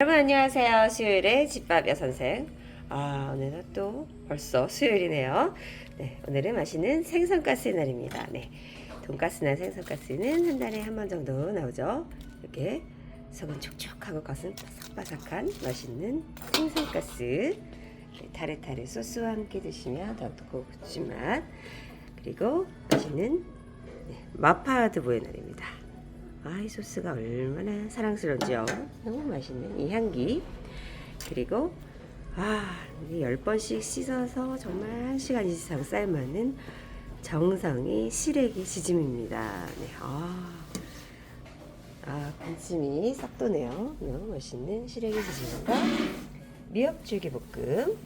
여러분 안녕하세요. 수요일에 집밥 여선생. 아 오늘은 또 벌써 수요일이네요. 네, 오늘은 맛있는 생선가스의 날입니다. 네, 돈가스나 생선가스는 한 달에 한 번 정도 나오죠. 이렇게 속은 촉촉하고 겉은 바삭바삭한 맛있는 생선가스. 네, 타르타르 소스와 함께 드시면 더욱더 고급진 맛. 그리고 맛있는 네, 마파두부의 날입니다. 아, 이 소스가 얼마나 사랑스러운지요. 너무 맛있는 이 향기. 그리고, 아, 이열 번씩 씻어서 정말 한 시간 이상 삶아는 정성이 시래기 지짐입니다. 네, 아, 아, 군침이 싹 도네요. 너무 맛있는 시래기 지짐과 미역줄기 볶음.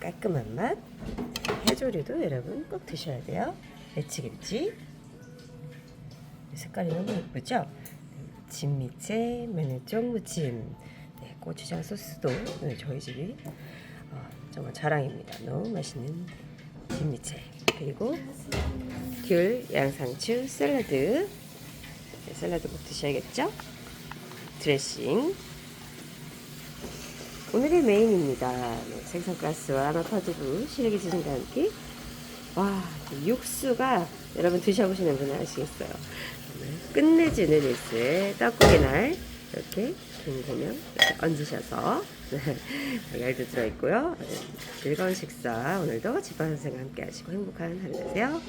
깔끔한 맛. 해조류도 여러분 꼭 드셔야 돼요. 배치김치. 색깔이 너무 예쁘죠? 진미채, 마늘종 무침, 네, 고추장 소스도 네, 저희 집이 어, 정말 자랑입니다. 너무 맛있는 진미채 그리고 귤, 양상추, 샐러드 네, 샐러드 꼭 드셔야겠죠? 드레싱 오늘의 메인입니다. 네, 생선가스와 마파두부, 시래기 지진과 함께 와, 이 육수가 여러분 드셔보시는 분은 아시겠어요. 끝내주는 육수에 떡국의 날 이렇게 김고명 얹으셔서 네, 열도 들어있고요. 아주 즐거운 식사 오늘도 집안 선생과 함께 하시고 행복한 하루 되세요.